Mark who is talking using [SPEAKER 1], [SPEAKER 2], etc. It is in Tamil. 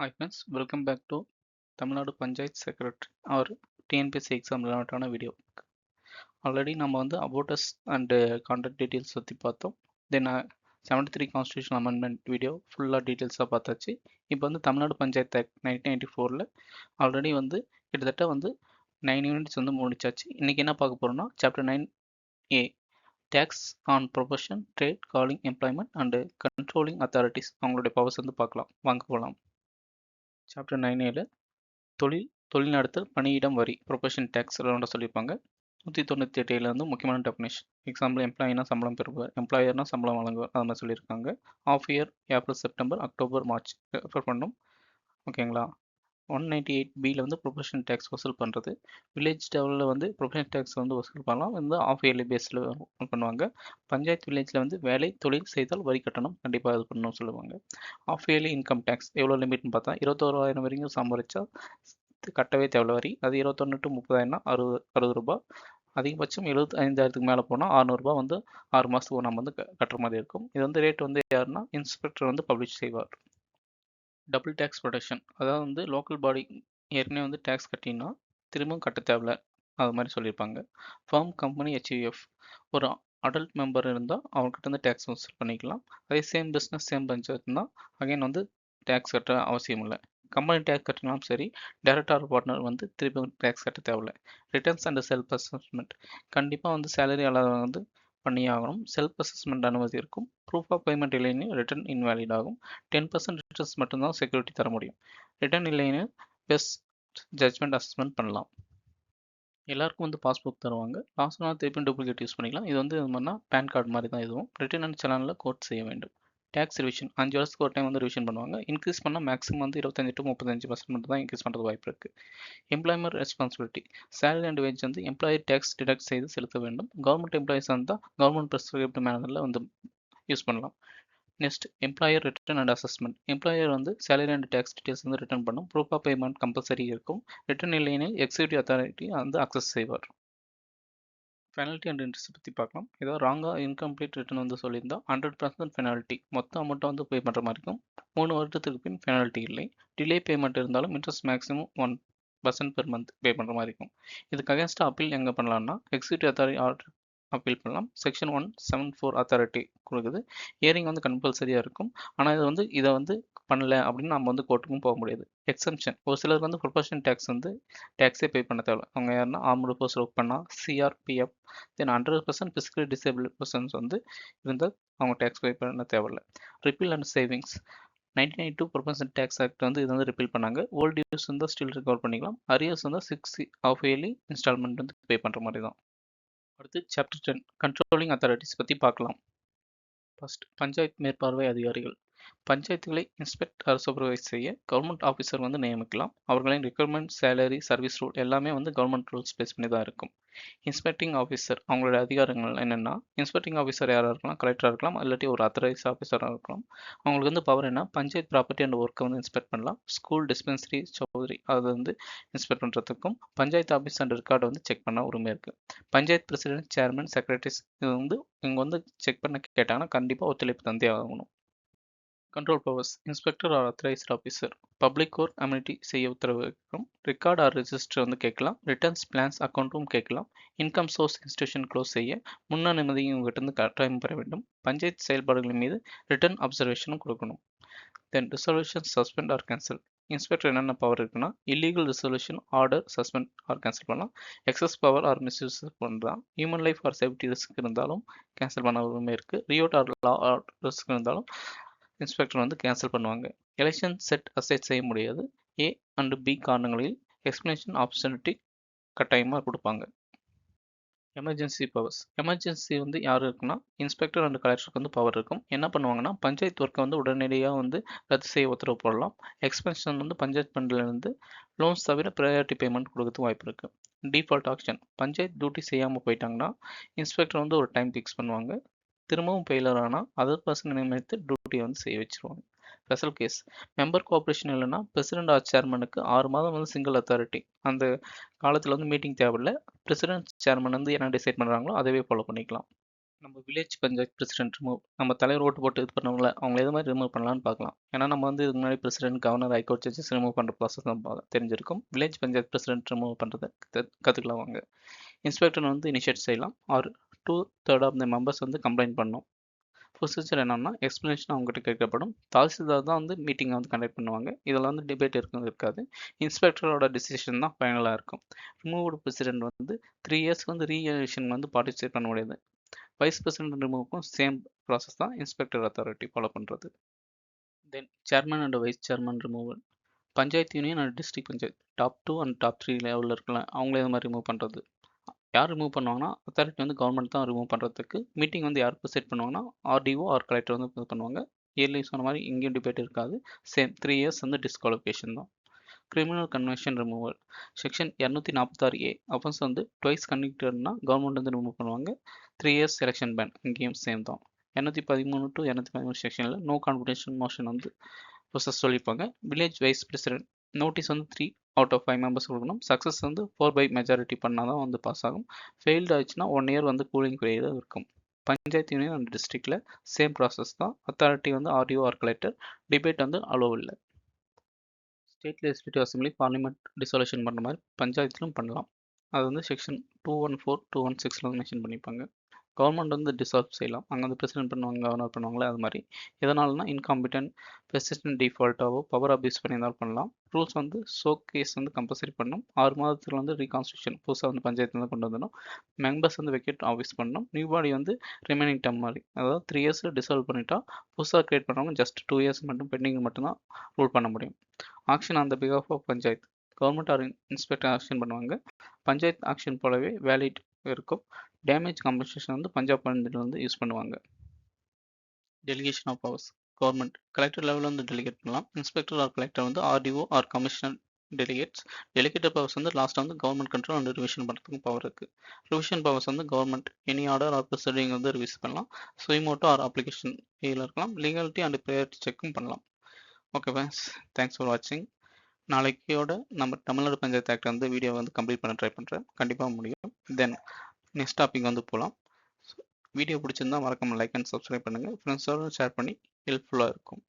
[SPEAKER 1] Hi friends welcome back to Tamil Nadu panchayat secretary or TNPSC exam ரிலேட்டடான வீடியோ ஆல்ரெடி நம்ம வந்து அபோட்டஸ் அண்டு கான்டாக்ட் டீட்டெயில்ஸ் பற்றி பார்த்தோம். Then seventy three constitution amendment video ஃபுல்லாக டீட்டெயில்ஸாக பார்த்தாச்சு. இப்போ வந்து Tamil Nadu panchayat act nineteen eighty ஃபோரில் ஆல்ரெடி வந்து கிட்டத்தட்ட வந்து நைன் யூனிட்ஸ் வந்து முடிச்சாச்சு. இன்றைக்கி என்ன பார்க்க போகிறோம்னா chapter nine A tax on profession trade calling employment and controlling authorities அவங்களுடைய பவர்ஸ் வந்து பார்க்கலாம். வாங்க போகலாம் சாப்டர் நைன் ஏழு தொழில் தொழில் நடத்தல் பணியிடம் வரி ப்ரொபஷன் டேக்ஸ் ரெண்டு சொல்லியிருப்பாங்க. நூற்றி தொண்ணூற்றி எட்டு முக்கியமான டெஃபினேஷன் எக்ஸாம்பிள் எம்ப்ளாயினா சம்பளம் பெறுவார் எம்ப்ளாயர்னா சம்பளம் வழங்குவார் அது மாதிரி சொல்லியிருக்காங்க. Half year April September October March refer பண்ணும். ஓகேங்களா ஒன் நைன்டி எயிட் பியில் வந்து ப்ரொஃபஷனல் டேக்ஸ் வசூல் பண்ணுறது வில்லேஜ் லெவலில் வந்து ப்ரொஃபஷனல் டேக்ஸ் வந்து வசூல் பண்ணலாம். வந்து ஆஃப் இயர்லி பேஸில் பண்ணுவாங்க. பஞ்சாயத்து வில்லேஜில் வந்து வேலை தொழில் செய்தால் வரி கட்டணம் கண்டிப்பாக இது பண்ணணும் சொல்லுவாங்க. ஆஃப் இயர்லி இன்கம் டேக்ஸ் எவ்வளோ லிமிட்னு பார்த்தா இருபத்தோராயிரம் வரைக்கும் சம்பாதிச்சா கட்டவே தேவையில்ல வரி. அது இருபத்தொன்று டு முப்பதாயிரம்னா அறுபது அறுபது ரூபாய் அதிகபட்சம் எழுபத்தி ஐந்தாயிரத்துக்கு மேலே போனால் அறநூறுபா வந்து ஆறு மாதத்துக்கு நம்ம வந்து கட்டுற மாதிரி இருக்கும். இது வந்து ரேட் வந்து யாருன்னா இன்ஸ்பெக்டர் வந்து பப்ளிஷ் செய்வார். டபுள் டேக்ஸ் ப்ரொடெக்ஷன் அதாவது வந்து லோக்கல் பாடி ஏற்கனவே வந்து டேக்ஸ் கட்டினா திரும்பவும் கட்ட தேவையில்ல. அது மாதிரி சொல்லியிருப்பாங்க. ஃபார்ம் கம்பெனி ஹெச்யூஎஃப் ஒரு அடல்ட் மெம்பர் இருந்தால் அவங்ககிட்ட வந்து டேக்ஸ் வசூல் பண்ணிக்கலாம். அதே சேம் பிஸ்னஸ் சேம் பஞ்சாயத்துனா அகைன் வந்து டேக்ஸ் கட்ட அவசியம் இல்லை. கம்பெனி டேக்ஸ் கட்டினாலும் சரி டேரக்டர் பார்ட்னர் வந்து திருப்பி டேக்ஸ் கட்ட தேவையில்ல. ரிட்டர்ன்ஸ் அண்ட் செல்ஃப் அசஸ்மெண்ட் கண்டிப்பாக வந்து சேலரி அல்லாத வந்து பண்ணியாகணும் செல்ஃப் அசஸ்மெண்ட் அனுமதி இருக்கும். ப்ரூஃப் ஆஃப் பேமெண்ட் இல்லைன்னு ரிட்டர்ன் இன்வேலிட் ஆகும். டென் பர்சன்ட் ரிட்டர்ன்ஸ் மட்டும்தான் செக்யூரிட்டி தர முடியும். ரிட்டர்ன் இல்லைன்னு பெஸ்ட் ஜட்மெண்ட் அசஸ்மெண்ட் பண்ணலாம். எல்லாருக்கும் வந்து பாஸ்புக் தருவாங்க. லாஸ்ட் நாள் திருப்பி டூப்ளிகேட் யூஸ் பண்ணிக்கலாம். இது வந்து இது மாதிரினா பேன் கார்டு மாதிரி தான் இதுவும் ரிட்டர்ன் அண்ட் சேனலில் கோட் செய்ய வேண்டும். டேக்ஸ் ரிவிஷன் அஞ்சு வருஷத்துக்கு ஒரு டைம் வந்து ரிவிஷன் பண்ணுவாங்க. இன்க்ரீஸ் பண்ணால் மேக்ஸிமம் வந்து இருபத்தஞ்சு டு முப்பத்தஞ்சு பர்சன்ட் மட்டும் தான் இன்க்ரீஸ் பண்ணுறது வாய்ப்பு இருக்குது employment responsibility salary and wage வந்து எம்ப்ளாயி டேக்ஸ் டிடக்ட் செய்து செலுத்த வேண்டும். கவர்மெண்ட் எம்ப்ளாயிஸ் வந்தால் கவர்மெண்ட் ப்ரெஸ்கிரிப்ட் மேனரில் வந்து யூஸ் பண்ணலாம். Next employer return and assessment employer வந்து சேலரி அண்ட் டேக்ஸ் டீட்டெயில்ஸ் வந்து ரிட்டர்ன் பண்ணும். ப்ரூஃப் ஆஃப் பேமெண்ட் கம்பல்சரி இருக்கும். ரிட்டர்ன் இல்லையெனில் எக்ஸிக்யூட்டிவ் அத்தாரிட்டி வந்து அக்சஸ் செய்வார். பெனால்ட்டி அண்ட் இன்ட்ரெஸ்ட் பற்றி பார்க்கலாம். ஏதோ ராங்காக இன்கம்ப்ளீட் ரிட்டர்ன் வந்து சொல்லியிருந்தால் ஹண்ட்ரட் பர்சன்ட் பெனால்ட்டி மொத்த அமௌண்ட்டை வந்து பே பண்ணுற மாதிரி இருக்கும். மூணு வருடத்துக்கு பின் பெனால்ட்டி இல்லை. டிலே பேமெண்ட் இருந்தாலும் interest maximum one percent per month pay பண்ணுற மாதிரி இருக்கும். இதுக்கு அகேன்ஸ்டாக அப்பீல் எங்கே பண்ணலாம்னா எக்ஸிக்யூட்டிவ் அத்தாரிட்டி ஆர்டர் அப்பீல் பண்ணலாம். Section one seven four authority கொடுக்குது. இயரிங் வந்து கம்பல்சரியாக இருக்கும். ஆனால் இது வந்து இதை வந்து பண்ணல அப்படின்னு நம்ம வந்து கோர்ட்டுக்கும் போக முடியாது. எக்ஸம்ஷன் ஒரு சிலருக்கு வந்து ப்ரொபஷன் டேக்ஸ் வந்து டேக்ஸே பே பண்ண தேவை அவங்க யாருன்னா ஆர்ம்டு ஃபோர்ஸ் ஒர்க் பண்ணால் CRPF then hundred percent physically disable persons வந்து இருந்தால் அவங்க டேக்ஸ் பே பண்ண தேவையில்ல. Repeal and savings nineteen ninety two profession tax act வந்து இது வந்து ரிப்பீல் பண்ணாங்க. ஓல்டு யூஸ் வந்து ஸ்டில் ரிகவர் பண்ணிக்கலாம். அரியர்ஸ் வந்து சிக்ஸ் ஆஃப் இயர்லி இன்ஸ்டால்மெண்ட் வந்து பே பண்ணுற மாதிரி தான். அடுத்து சாப்டர் டென் கண்ட்ரோலிங் அத்தாரிட்டிஸ் பற்றி பார்க்கலாம். ஃபர்ஸ்ட் பஞ்சாயத்து மேற்பார்வை அதிகாரிகள். பஞ்சாயத்துகளை இன்ஸ்பெக்ட் ஆர் சூப்பர்வைஸ் செய்ய கவர்மெண்ட் ஆஃபீஸர் வந்து நியமிக்கலாம். அவர்களின் ரெக்ரூட்மெண்ட் சேலரி சர்வீஸ் ரூல் எல்லாமே வந்து கவர்மெண்ட் ரூல்ஸ் பேஸ் பண்ணி தான் இருக்கும். இன்ஸ்பெக்டிங் ஆஃபீஸர் அவங்களோட அதிகாரங்கள் என்னென்னா இன்ஸ்பெக்டிங் ஆஃபீஸர் யாராக இருக்கலாம் கலெக்டராக இருக்கலாம் இல்லாட்டி ஒரு அத்தரைஸ் ஆஃபீஸராக இருக்கலாம். அவங்களுக்கு வந்து பவர் என்ன பஞ்சாயத்து ப்ராப்பர்ட்டி அண்ட் ஒர்க்கை வந்து இன்ஸ்பெக்ட் பண்ணலாம். ஸ்கூல் டிஸ்பென்சரி சௌதரி அதை வந்து இன்ஸ்பெக்ட் பண்ணுறதுக்கும் பஞ்சாயத்து ஆஃபீஸ் அண்ட் ரெக்கார்டை வந்து செக் பண்ண உரிமை இருக்குது பஞ்சாயத்து பிரசிடென்ட் சேர்மன் செக்ரட்டரிஸ் இது வந்து இங்கே வந்து செக் பண்ண கேட்டாங்கன்னா கண்டிப்பாக ஒத்துழைப்பு தந்தே ஆகணும். Control powers inspector or authorised officer public core அம்யூனிட்டி செய்ய உத்தரவிருக்கும். ரெக்கார்ட் ஆர் ரெஜிஸ்டர் வந்து கேட்கலாம். ரிட்டர்ன்ஸ் பிளான்ஸ் அக்கௌண்ட்டும் கேட்கலாம். இன்கம் சோர்ஸ் இன்ஸ்டியூஷன் க்ளோஸ் செய்ய முன் அனுமதியும் உங்கள்கிட்ட இருந்து கட்டாயம் பெற வேண்டும். பஞ்சாயத்து செயல்பாடுகளின் மீது ரிட்டர்ன் அப்சர்வேஷனும் கொடுக்கணும். Then resolution suspend or cancel inspector என்னென்ன பவர் இருக்குன்னா illegal resolution order suspend or cancel பண்ணலாம். எக்ஸஸ் பவர் ஆர் மிஸ்யூஸ் பண்ணலாம். Human life or safety risk இருந்தாலும் கேன்சல் பண்ண உரிமை இருக்குது riot or law or risk இருந்தாலும் இன்ஸ்பெக்டர் வந்து கேன்சல் பண்ணுவாங்க. எலெக்ஷன் செட் அசைட் செய்ய முடியாது. ஏ அண்டு பி காரணங்களில் எக்ஸ்பிளேஷன் ஆப்பர்ச்சுனிட்டி கட்டாயமாக கொடுப்பாங்க. எமர்ஜென்சி பவர்ஸ் எமர்ஜென்சி வந்து யார் இருக்குன்னா இன்ஸ்பெக்டர் அண்ட் கலெக்டருக்கு வந்து பவர் இருக்கும். என்ன பண்ணுவாங்கன்னா பஞ்சாயத்து ஒர்க்கை வந்து உடனடியாக வந்து ரத்து செய்ய உத்தரவு போடலாம். எக்ஸ்பென்ஷன் வந்து பஞ்சாயத்து ஃபண்ட்லேருந்து லோன்ஸ் தவிர ப்ரையாரிட்டி பேமெண்ட் கொடுக்கறதுக்கு வாய்ப்பு இருக்குது டிஃபால்ட் ஆக்ஷன் பஞ்சாயத்து டியூட்டி செய்யாமல் போயிட்டாங்கன்னா இன்ஸ்பெக்டர் வந்து ஒரு டைம் ஃபிக்ஸ் பண்ணுவாங்க. திரும்பவும் ஃபெயிலர் ஆனால் அதர் பர்சன் நியமித்து டியூட்டியை வந்து செய்ய வச்சுருவாங்க. ஸ்பெஷல் கேஸ் மெம்பர் கோஆப்ரேஷன் இல்லைன்னா பிரசிடென்ட் ஆர் சேர்மனுக்கு ஆறு மாதம் வந்து சிங்கிள் அத்தாரிட்டி அந்த காலத்தில் வந்து மீட்டிங் தேவையில்லை. பிரசிடென்ட் சேர்மன் வந்து என்ன டிசைட் பண்ணுறாங்களோ அதவே ஃபாலோ பண்ணிக்கலாம். நம்ம வில்லேஜ் பஞ்சாயத்து பிரசிடென்ட் ரிமூவ் நம்ம தலைவர் ஓட்டு போட்டு இது பண்ணவங்கள அவங்க எது மாதிரி ரிமூவ் பண்ணலாம்னு பார்க்கலாம். ஏன்னா நம்ம வந்து இதுக்கு முன்னாடி president governor high court judges remove பண்ணுற ப்ராசஸ் தான் தெரிஞ்சிருக்கும். வில்லேஜ் பஞ்சாயத்து பிரசிடென்ட் ரிமூவ் பண்ணுறதை கற்றுக்கலாம் வாங்க இன்ஸ்பெக்டர் வந்து இனிஷியேட் செய்யலாம். R two third of the members வந்து கம்ப்ளைண்ட் பண்ணோம். ப்ரொசீஜர் என்னென்னா எக்ஸ்ப்ளனேஷன் அவங்ககிட்ட கேட்கப்படும். தாசில்தார் தான் வந்து மீட்டிங்கை வந்து கண்டக்ட் பண்ணுவாங்க. இதில் வந்து டிபேட் இருக்கும் இருக்காது. இன்ஸ்பெக்டரோட டிசிஷன் தான் ஃபைனலாக இருக்கும். ரிமூவ்டு பிரசிடென்ட் வந்து த்ரீ இயர்ஸ் வந்து ரீஎலெக்ஷன் வந்து பார்ட்டிசிபேட் பண்ண முடியாது. வைஸ் பிரசிடென்ட் ரிமூவுக்கும் சேம் ப்ராசஸ் தான் இன்ஸ்பெக்டர் அத்தாரிட்டி ஃபாலோ பண்ணுறது then chairman and vice chairman removal panchayat union and district panchayat top two and top three லெவலில் இருக்கலாம் அவங்களே இது மாதிரி ரிமூவ் பண்ணுறது யார் ரிமூவ் பண்ணுவாங்கன்னா அத்தாரிட்டி வந்து கவர்மெண்ட் தான் ரிமூவ் பண்ணுறதுக்கு மீட்டிங் வந்து யாருக்கு செட் பண்ணுவாங்கன்னா ஆர்டிஓ ஆர் கலெக்டர் வந்து இது பண்ணுவாங்க. இயர்லி சொன்ன மாதிரி இங்கேயும் டிபேட் இருக்காது. சேம் த்ரீ இயர்ஸ் வந்து டிஸ்குவாலிஃபிகேஷன் தான். கிரிமினல் கன்வென்ஷன் ரிமூவல் செக்ஷன் இரநூத்தி நாற்பத்தாறு ஏ அஃபென்ஸ் வந்து ட்வைஸ் கன்விக்டட்னா கவர்மெண்ட் வந்து ரிமூவ் பண்ணுவாங்க. த்ரீ இயர்ஸ் செலெக்ஷன் பேன் இங்கேயும் சேம் தான். இரநூத்தி பதிமூணு டு இரநூத்தி பதிமூணு செக்ஷனில் நோ கான்ஃபிடேஷன் மோஷன் வந்து ப்ரொசஸ் சொல்லியிருப்பாங்க. வில்லேஜ் வைஸ் பிரசிடென்ட் நோட்டீஸ் வந்து three out of five members கொடுக்கணும். சக்ஸஸ் வந்து ஃபோர் பை மெஜாரிட்டி பண்ணால் தான் வந்து பாஸ் ஆகும். ஃபெயில்டு ஆச்சுன்னா ஒன் இயர் வந்து கூலிங் பீரியட் இருக்கும். பஞ்சாயத்து யூனியன் அண்ட் டிஸ்ட்ரிக்டில் சேம் ப்ராசஸ் தான். அத்தாரிட்டி வந்து ஆர்டிஓ ஆர் கலெக்டர் டிபேட் வந்து அலோவ் இல்லை. State legislative assembly parliament dissolution பண்ணுற மாதிரி பஞ்சாயத்திலும் பண்ணலாம். அது வந்து section two one four two one சிக்ஸில் வந்து மென்ஷன் பண்ணிப்பாங்க. கவர்மெண்ட் வந்து டிசால்வ் செய்யலாம். அங்கே வந்து பிரசிடென்ட் பண்ணுவாங்க கவர்னர் பண்ணுவாங்களே அது மாதிரி. எதனாலனா இன்காம்பிட்டன்ட் பெர்சிஸ்டன்ட் டிஃபால்ட்டாவோ பவர் அபியூஸ் பண்ணியிருந்தாலும் பண்ணலாம். ரூல்ஸ் வந்து ஷோ கேஸ் வந்து கம்பல்சரி பண்ணணும் ஆறு மாதத்தில் வந்து ரீகான்ஸ்டியூஷன் புதுசாக வந்து பஞ்சாயத்து வந்து கொண்டு வந்துடணும். மெம்பர்ஸ் வந்து வெக்கேட் ஆஃபீஸ் பண்ணணும். நியூ பாடி வந்து ரிமைனிங் டம் மாதிரி. அதாவது த்ரீ இயர்ஸில் டிசால்வ் பண்ணிட்டா புதுசாக கிரியேட் பண்ணவங்க ஜஸ்ட் டூ இயர்ஸ் மட்டும் பெண்டிங் மட்டும்தான் ரூல் பண்ண முடியும். Action on the because of of panchayat. Government or inspector action பண்ணுவாங்க. பஞ்சாயத்து ஆக்ஷன் போலவே வேலிட் இருக்கும். டேமேஜ் காம்பன்சேஷன் வந்து பஞ்சாப் பஞ்சாயத்து வந்து யூஸ் பண்ணுவாங்க. Delegation of powers government collector லெவலில் வந்து டெலிகேட் பண்ணலாம். இன்ஸ்பெக்டர் ஆர் கலெக்டர் வந்து RTO or commissioner delegates delegated powers வந்து லாஸ்ட்டாக வந்து கவர்மெண்ட் கண்ட்ரோல் அண்ட் ரிவிஷன் பண்ணுறதுக்கு பவர் இருக்குது ரிவிஷன் பவர்ஸ் வந்து government any order or proceeding வந்து ரிவிஸ் பண்ணலாம். சுயமோட்டோ ஆர் அப்ளிகேஷன் இதில் இருக்கலாம். லீகாலிட்டி அண்ட் ப்ரையாரிட்டி செக்கும் பண்ணலாம். ஓகே ஃபேன்ஸ் தேங்க்ஸ் ஃபார் வாட்சிங் நாளைக்கையோட நம்ம தமிழ்நாடு பஞ்சாயத்து ஆக்ட் வந்து வீடியோ வந்து கம்ப்ளீட் பண்ண ட்ரை பண்ணுறேன் கண்டிப்பாக முடியும். தென் நெக்ஸ்ட் டாபிக் வந்து போகலாம் வீடியோ பிடிச்சிருந்தா மறக்காமல் லைக் அண்ட் சப்ஸ்கிரைப் பண்ணுங்கள் ஃப்ரெண்ட்ஸோட ஷேர் பண்ணி ஹெல்ப்ஃபுல்லாக இருக்கும்.